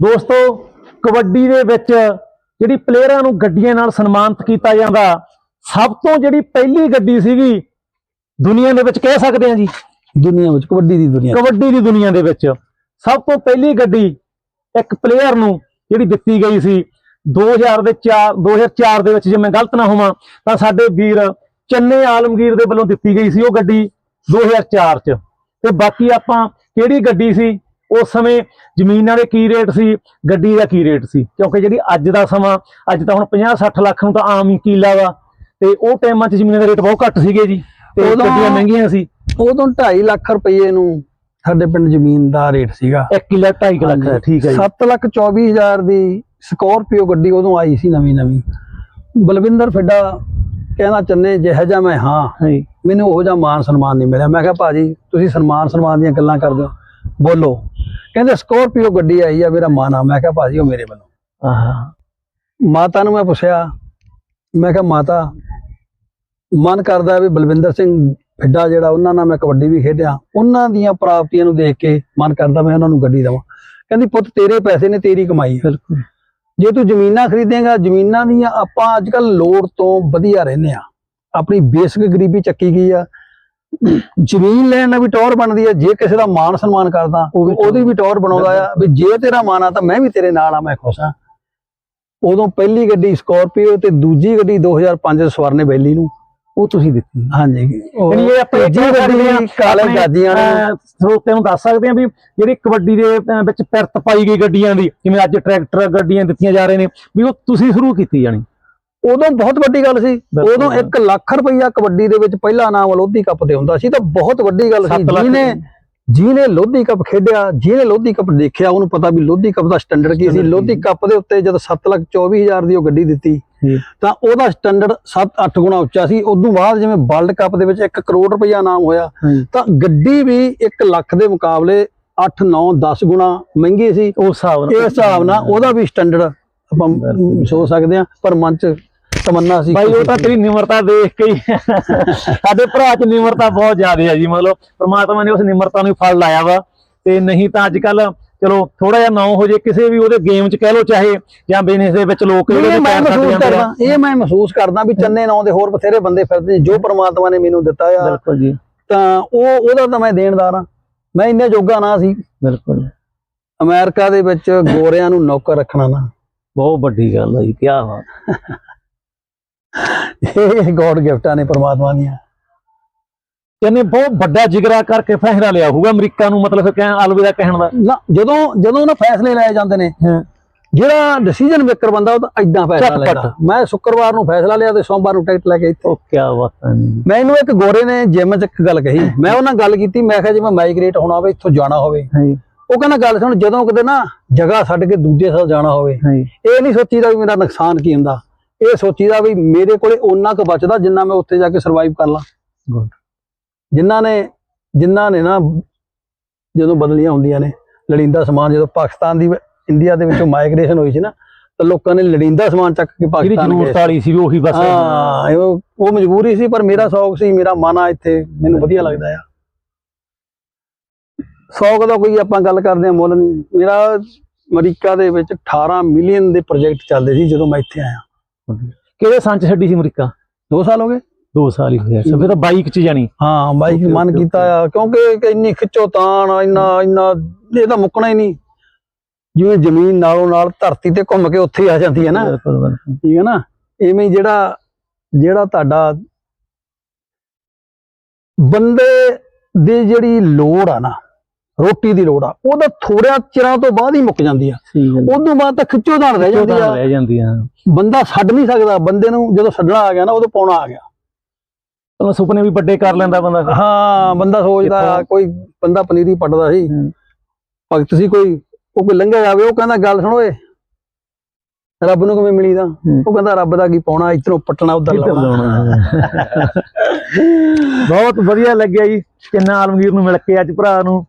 ਦੋਸਤੋ ਕਬੱਡੀ ਦੇ ਵਿੱਚ ਜਿਹੜੀ ਪਲੇਅਰਾਂ ਨੂੰ ਗੱਡੀਆਂ ਨਾਲ ਸਨਮਾਨਿਤ ਕੀਤਾ ਜਾਂਦਾ ਸਭ ਤੋਂ ਜਿਹੜੀ ਪਹਿਲੀ ਗੱਡੀ ਸੀਗੀ ਦੁਨੀਆ ਦੇ ਵਿੱਚ ਕਹਿ ਸਕਦੇ ਹਾਂ ਜੀ। ਦੁਨੀਆ ਵਿੱਚ ਕਬੱਡੀ ਦੀ ਦੁਨੀਆ ਕਬੱਡੀ ਦੀ ਦੁਨੀਆ ਦੇ ਵਿੱਚ। ਸਭ ਤੋਂ ਪਹਿਲੀ ਗੱਡੀ ਇੱਕ ਪਲੇਅਰ ਨੂੰ ਜਿਹੜੀ ਦਿੱਤੀ ਗਈ ਸੀ 2000 ਦੇ 4 2004 ਦੇ ਵਿੱਚ ਜੇ ਮੈਂ ਗਲਤ ਨਾ ਹੋਵਾਂ ਤਾਂ ਸਾਡੇ ਵੀਰ ਚੰਨੇ ਆਲਮਗੀਰ ਦੇ ਵੱਲੋਂ ਦਿੱਤੀ ਗਈ ਸੀ ਉਹ ਗੱਡੀ 2004 ਚ। ਤੇ ਬਾਕੀ ਆਪਾਂ ਕਿਹੜੀ ਗੱਡੀ ਸੀ? ਉਸ ਸਮੇਂ ਜ਼ਮੀਨਾਂ ਦੇ ਕੀ ਰੇਟ ਸੀ ਗੱਡੀ ਦਾ ਕੀ ਰੇਟ ਸੀ? ਕਿਉਂਕਿ ਜਿਹੜੀ ਅੱਜ ਦਾ ਸਮਾਂ ਅੱਜ ਤਾਂ ਹੁਣ 50 60 ਲੱਖ ਨੂੰ ਤਾਂ ਆਮ ਹੀ ਕੀਲਾ ਵਾ। ਤੇ ਉਹ ਟਾਈਮਾਂ 'ਚ ਜ਼ਮੀਨਾਂ ਦੇ ਰੇਟ ਬਹੁਤ ਘੱਟ ਸੀਗੇ ਜੀ। ਤੇ ਗੱਡੀਆਂ ਮਹਿੰਗੀਆਂ ਸੀ। ਉਦੋਂ 2.5 ਲੱਖ ਰੁਪਏ ਨੂੰ ਸਾਡੇ ਪਿੰਡ ਜ਼ਮੀਨ ਦਾ ਰੇਟ ਸੀਗਾ। 1 ਕਿੱਲਾ 2.5 ਲੱਖ ਦਾ ਠੀਕ ਹੈ ਜੀ। 7 ਲੱਖ 24 ਹਜ਼ਾਰ ਦੀ ਸਕੋਰਪੀਓ ਗੱਡੀ ਉਦੋਂ ਆਈ ਸੀ ਨਵੀਂ ਨਵੀਂ। ਬਲਵਿੰਦਰ ਫਿੱਡਾ ਕਹਿੰਦਾ ਚੰਨੇ ਜਿਹੋ ਜਿਹਾ ਮੈਂ ਹਾਂ ਮੈਨੂੰ ਉਹੋ ਜਿਹਾ ਮਾਨ ਸਨਮਾਨ ਨਹੀਂ ਮਿਲਿਆ। ਮੈਂ ਕਿਹਾ ਭਾਜੀ ਤੁਸੀਂ ਸਨਮਾਨ ਸਨਮਾਨ ਦੀਆਂ ਗੱਲਾਂ ਕਰਦੇ ਹੋ। ਬੋਲੋ। ਕਹਿੰਦੇ ਸਕੋਰਪੀਓ ਗੱਡੀ ਆਈ ਆ ਮੇਰਾ ਮਾਨ ਮੈਂ ਕਿਹਾ ਭਾਜੀ ਉਹ ਮੇਰੇ ਵੱਲੋਂ। ਆਹ। ਮਾਤਾ ਨੂੰ ਮੈਂ ਪੁੱਛਿਆ ਮੈਂ ਕਿਹਾ ਮਾਤਾ ਮਨ ਕਰਦਾ ਵੀ ਬਲਵਿੰਦਰ ਸਿੰਘ ਫਿੱਡਾ ਜਿਹੜਾ ਉਹਨਾਂ ਨਾਲ ਮੈਂ ਕਬੱਡੀ ਵੀ ਖੇਡਿਆ। ਉਹਨਾਂ ਦੀਆਂ ਪ੍ਰਾਪਤੀਆਂ ਨੂੰ ਦੇਖ ਕੇ ਮਨ ਕਰਦਾ ਮੈਂ ਉਹਨਾਂ ਨੂੰ ਗੱਡੀ ਦੇਵਾਂ। ਕਹਿੰਦੀ ਪੁੱਤ ਤੇਰੇ ਪੈਸੇ ਨੇ ਤੇਰੀ ਕਮਾਈ ਬਿਲਕੁਲ। ਜੇ ਤੂੰ ਜ਼ਮੀਨਾਂ ਖਰੀਦੇਂਗਾ ਜ਼ਮੀਨਾਂ ਦੀਆਂ ਆਪਾਂ ਅੱਜ ਕੱਲ ਲੋੜ ਤੋਂ ਵਧੀਆ ਰਹਿੰਦੇ ਆ। ਆਪਣੀ ਬੇਸਿਕ ਗਰੀਬੀ ਚੱਕੀ ਗਈ ਆ। ਜ਼ਮੀਨ ਲੈਣ ਨਾਲ ਵੀ ਟੌਰ ਬਣਦੀ ਆ ਜੇ ਕਿਸੇ ਦਾ ਮਾਨ ਸਨਮਾਨ ਕਰਦਾ ਉਹਦੀ ਵੀ ਟੌਰ ਬਣਾਉਂਦਾ ਆ ਵੀ ਜੇ ਤੇਰਾ ਮਾਨ ਆ ਤਾਂ ਮੈਂ ਵੀ ਤੇਰੇ ਨਾਲ ਆ ਮੈਂ ਖੁਸ਼ ਆ। ਉਦੋਂ ਪਹਿਲੀ ਗੱਡੀ ਸਕਾਰਪੀਓ ਤੇ ਦੂਜੀ ਗੱਡੀ 2005 ਚ ਸਵਰਨੇ ਬੈਲੀ ਨੂੰ ਉਹ ਤੁਸੀਂ ਦਿੱਤੀ। ਹਾਂਜੀ। ਯਾਨੀ ਇਹ ਆਪਣੇ ਤੀਜੀ ਗੱਡੀ ਕਾਲੇ ਗਾਜੀਆਂ ਨੇ। ਸਰੋਤਿਆਂ ਨੂੰ ਦੱਸ ਸਕਦੇ ਆ ਵੀ ਜਿਹੜੀ ਕਬੱਡੀ ਦੇ ਵਿੱਚ ਪਿਰਤ ਪਾਈ ਗਈ ਗੱਡੀਆਂ ਦੀ ਜਿਵੇਂ ਅੱਜ ਟਰੈਕਟਰ ਗੱਡੀਆਂ ਦਿੱਤੀਆਂ ਜਾ ਰਹੇ ਨੇ ਵੀ ਉਹ ਤੁਸੀਂ ਸ਼ੁਰੂ ਕੀਤੀ ਜਾਣੀ। ਉਦੋਂ ਬਹੁਤ ਵੱਡੀ ਗੱਲ ਸੀ। ਉਦੋਂ 1 ਲੱਖ ਰੁਪਈਆ ਕਬੱਡੀ ਦੇ ਵਿੱਚ ਪਹਿਲਾ ਨਾਮ ਲੋਧੀ ਕੱਪ ਤੇ ਹੁੰਦਾ ਸੀ ਤਾਂ ਬਹੁਤ ਵੱਡੀ ਗੱਲ ਸੀ ਜਿਹਨੇ ਜਿਹਨੇ ਲੋਧੀ ਕੱਪ ਖੇਡਿਆ ਜਿਹਨੇ ਲੋਧੀ ਕੱਪ ਦੇਖਿਆ ਉਹਨੂੰ ਪਤਾ ਵੀ ਲੋਧੀ ਕੱਪ ਦਾ ਸਟੈਂਡਰਡ ਕੀ ਸੀ ਲੋਧੀ। ਕੱਪ ਦੇ ਉੱਤੇ ਜਦ 7 ਲੱਖ 24 ਹਜ਼ਾਰ ਦੀ ਉਹ ਗੱਡੀ ਦਿੱਤੀ। ਤਾਂ ਉਹਦਾ ਸਟੈਂਡਰਡ 7-8 ਗੁਣਾ ਉੱਚਾ ਸੀ ਉਦੋਂ ਬਾਅਦ ਜਿਵੇਂ ਵਰਲਡ ਕੱਪ ਦੇ ਵਿੱਚ 1 ਕਰੋੜ ਰੁਪਈਆ ਨਾਮ ਹੋਇਆ। ਤਾਂ ਗੱਡੀ ਵੀ 1 ਲੱਖ ਦੇ ਮੁਕਾਬਲੇ 8 9 10 ਗੁਣਾ ਮਹਿੰਗੀ ਸੀ ਉਸ ਹਿਸਾਬ ਨਾਲ ਇਸ ਹਿਸਾਬ ਨਾਲ ਉਹਦਾ ਵੀ ਸਟੈਂਡਰਡ ਆਪਾਂ ਸੋਚ ਸਕਦੇ ਹਾਂ ਪਰ ਮਨ ਚ ਤਮੰਨਾ ਸੀ। ਭਾਈ ਉਹ ਤਾਂ ਤੇਰੀ ਨਿਮਰਤਾ ਦੇਖ ਕੇ ਹੀ। ਸਾਡੇ ਭਰਾ 'ਚ ਨਿਮਰਤਾ ਬਹੁਤ ਜ਼ਿਆਦਾ ਹੈ ਜੀ ਮਤਲਬ ਪ੍ਰਮਾਤਮਾ ਨੇ ਉਸ ਨਿਮਰਤਾ ਨੂੰ ਫਲ ਲਾਇਆ ਵਾ। ਤੇ ਨਹੀਂ ਤਾਂ ਅੱਜ ਕੱਲ ਚਲੋ ਥੋੜਾ ਜਿਹਾ ਨਾ ਹੋ ਜੇ ਕਿਸੇ ਵੀ ਉਹਦੇ ਗੇਮ 'ਚ ਕਹਿ ਲੋ ਚਾਹੇ ਜਾਂ ਬਿਜ਼ਨਸ ਦੇ ਵਿੱਚ ਲੋਕ ਜਿਹੜੇ ਮੈਂ ਮਹਿਸੂਸ ਕਰਦਾ ਇਹ ਮੈਂ ਮਹਿਸੂਸ ਕਰਦਾ ਵੀ ਚੰਨੇ ਨਾਂ ਦੇ ਹੋਰ ਬਥੇਰੇ ਬੰਦੇ ਫਿਰਦੇ ਨੇ, ਜੋ ਪ੍ਰਮਾਤਮਾ ਨੇ ਮੈਨੂੰ ਦਿੱਤਾ ਆ। ਬਿਲਕੁਲ ਜੀ। ਤਾਂ ਉਹ ਉਹਦਾ ਤਾਂ ਮੈਂ ਦੇਣਦਾਰ ਆ। ਮੈਂ ਇੰਨੇ ਜੋਗਾ ਨਾ ਸੀ। ਬਿਲਕੁਲ। ਅਮਰੀਕਾ ਦੇ ਵਿੱਚ ਗੋਰਿਆਂ ਨੂੰ ਨੌਕਰ ਰੱਖਣਾ ਨਾ। ਬਹੁਤ ਵੱਡੀ ਗੱਲ ਹੈ ਜੀ ਕੀ ਬਾਤ। ਇਹ ਗੋਡ ਗਿਫਟਾਂ ਨੇ ਪ੍ਰਮਾਤਮਾ ਦੀਆਂ। ਕਹਿੰਦੇ ਬਹੁਤ ਵੱਡਾ ਜਿਗਰਾ ਕਰਕੇ ਫੈਸਲਾ ਲਿਆ ਹੋਊਗਾ ਅਮਰੀਕਾ ਨੂੰ ਮਤਲਬ ਕਹਿ ਅਲਵਿਦਾ ਕਹਿਣ ਦਾ। ਨਾ ਜਦੋਂ ਜਦੋਂ ਨਾ ਫੈਸਲੇ ਲਏ ਜਾਂਦੇ ਨੇ। ਜਿਹੜਾ ਡਿਸੀਜਨ ਮੇਕਰ ਬੰਦਾ ਉਹ ਤਾਂ ਐਦਾਂ ਫੈਸਲਾ। ਲੈਂਦਾ। ਮੈਂ ਸ਼ੁੱਕਰਵਾਰ ਨੂੰ ਫੈਸਲਾ ਲਿਆ ਤੇ ਸੋਮਵਾਰ ਨੂੰ ਟਿਕਟ ਲੈ ਕੇ ਇੱਥੇ ਉਹ ਕੀ ਬਾਤ ਹੈ ਜੀ। ਮੈਨੂੰ ਇੱਕ ਗੋਰੇ ਨੇ ਜਿਮ 'ਚ ਇੱਕ ਗੱਲ ਕਹੀ। ਮੈਂ ਉਹਨਾਂ ਨਾਲ ਗੱਲ ਕੀਤੀ ਮੈਂ ਕਿਹਾ ਜਿਵੇਂ ਮਾਈਗ੍ਰੇਟ ਹੋਣਾ ਹੋਵੇ ਇੱਥੋਂ ਜਾਣਾ ਹੋਵੇ। ਉਹ ਕਹਿੰਦਾ ਗੱਲ ਸੁਣ ਜਦੋਂ ਕਿਤੇ ਨਾ ਜਗ੍ਹਾ ਛੱਡ ਕੇ ਦੂਜੇ ਸਾਲ ਜਾਣਾ ਹੋਵੇ ਇਹ ਨਹੀਂ ਸੋਚੀਦਾ ਵੀ ਮੇਰਾ ਨੁਕਸਾਨ ਕੀ ਹੁੰਦਾ। ਇਹ ਸੋਚੀਦਾ ਵੀ ਮੇਰੇ ਕੋਲੇ ਓਨਾ ਕੁ ਬਚਦਾ ਜਿੰਨਾ ਮੈਂ ਉੱਥੇ ਜਾ ਕੇ ਸਰਵਾਈਵ ਕਰ ਲਾਂ। ਗੁੱਡ ਜਿਨ੍ਹਾਂ ਨੇ ਜਿਨ੍ਹਾਂ ਨੇ ਨਾ ਜਦੋਂ ਬਦਲੀਆਂ ਹੁੰਦੀਆਂ ਨੇ ਲੜੀਂਦਾ ਸਮਾਨ ਜਦੋਂ ਪਾਕਿਸਤਾਨ ਦੀ ਇੰਡੀਆ ਦੇ ਵਿੱਚੋਂ ਮਾਈਗ੍ਰੇਸ਼ਨ ਹੋਈ ਸੀ ਨਾ ਤਾਂ ਲੋਕਾਂ ਨੇ ਲੜੀਂਦਾ ਸਮਾਨ ਚੱਕ ਕੇ ਜਿਹੜੀ ਪਾਕਿਸਤਾਨ ਗਏ ਜ਼ਰੂਰਤ ਵਾਲੀ ਸੀ ਉਹੀ ਬਸ। ਹਾਂ ਉਹ ਉਹ ਮਜਬੂਰੀ ਸੀ ਪਰ ਮੇਰਾ ਸ਼ੌਕ ਸੀ ਮੇਰਾ ਮਨ ਆ ਇੱਥੇ। ਮੈਨੂੰ ਵਧੀਆ ਲੱਗਦਾ ਆ। ਸ਼ੌਕ ਦਾ ਕੋਈ ਆਪਾਂ ਗੱਲ ਕਰਦੇ ਆ ਮੁੱਲ ਨਹੀਂ ਮੇਰਾ ਅਮਰੀਕਾ ਦੇ ਵਿੱਚ 18 ਮਿਲੀਅਨ ਦੇ ਪ੍ਰੋਜੈਕਟ ਚੱਲਦੇ ਸੀ ਜਦੋਂ ਮੈਂ ਇੱਥੇ ਆਇਆ। ਕਿਹੜੇ ਸੰਚ ਛੱਡੀ ਸੀ ਅਮਰੀਕਾ? 2 ਸਾਲ ਹੋ ਗਏ? 2 ਸਾਲ ਹੀ ਹੋਇਆ। ਫਿਰ ਤਾਂ ਬਾਈਕ 'ਚ ਜਾਣੀ। ਹਾਂ ਬਾਈਕ ਮਨ ਕੀਤਾ ਆ ਕਿਉਂਕਿ ਇੰਨੀ ਖਿੱਚੋ ਤਾਣ ਇੰਨਾ ਇੰਨਾ ਇਹ ਤਾਂ ਮੁੱਕਣਾ ਹੀ ਨਹੀਂ। ਜਿਵੇਂ ਜ਼ਮੀਨ ਨਾਲੋਂ ਨਾਲ ਧਰਤੀ ਤੇ ਘੁੰਮ ਕੇ ਉੱਥੇ ਆ ਜਾਂਦੀ ਹੈ ਨਾ। ਠੀਕ ਹੈ ਨਾ? ਇਵੇਂ ਹੀ ਜਿਹੜਾ ਜਿਹੜਾ ਤੁਹਾਡਾ ਬੰਦੇ ਦੀ ਜਿਹੜੀ ਲੋੜ ਆ ਨਾ ਰੋਟੀ ਦੀ ਲੋੜ ਆ। ਉਹਦਾ ਥੋੜਿਆ ਚਿਰਾਂ ਤੋਂ ਬਾਅਦ ਹੀ ਮੁੱਕ ਜਾਂਦੀ ਆ। ਉਦੋਂ ਬਾਅਦ ਤਾਂ ਖਿੱਚੋ ਧਾਰ ਰਹਿ ਜਾਂਦੀ ਆ। ਰਹਿ ਜਾਂਦੀ ਆ। ਬੰਦਾ ਛੱਡ ਨਹੀਂ ਸਕਦਾ। ਬੰਦੇ ਨੂੰ ਜਦੋਂ ਛੱਡਣਾ ਆ ਗਿਆ ਨਾ ਉਦੋਂ ਪਾਉਣਾ ਆ ਗਿਆ। ਚਲੋ ਸੁਪਨੇ ਵੀ ਵੱਡੇ ਕਰ ਲੈਂਦਾ ਬੰਦਾ। ਹਾਂ ਬੰਦਾ ਸੋਚਦਾ? ਕੋਈ ਬੰਦਾ ਪਨੀਰੀ ਪੱਟਦਾ ਸੀ। ਭਗਤ ਸੀ ਕੋਈ ਉਹ ਕੋਈ ਲੰਘਿਆ ਜਾਵੇ ਉਹ ਕਹਿੰਦਾ ਗੱਲ ਸੁਣ ਓਏ ਰੱਬ ਨੂੰ ਕਿਵੇਂ ਮਿਲੀਦਾ ਹੂੰ। ਉਹ ਕਹਿੰਦਾ ਰੱਬ ਦਾ ਕੀ ਪਾਉਣਾ ਇਧਰੋਂ ਪੱਟਣਾ ਉਧਰ ਲਾਉਣਾ। ਬਹੁਤ ਵਧੀਆ ਲੱਗਿਆ ਜੀ। ਕਿੰਨਾ ਆਲਮਗੀਰ ਨੂੰ ਮਿਲ ਕੇ ਅੱਜ ਭਰਾ ਨੂੰ।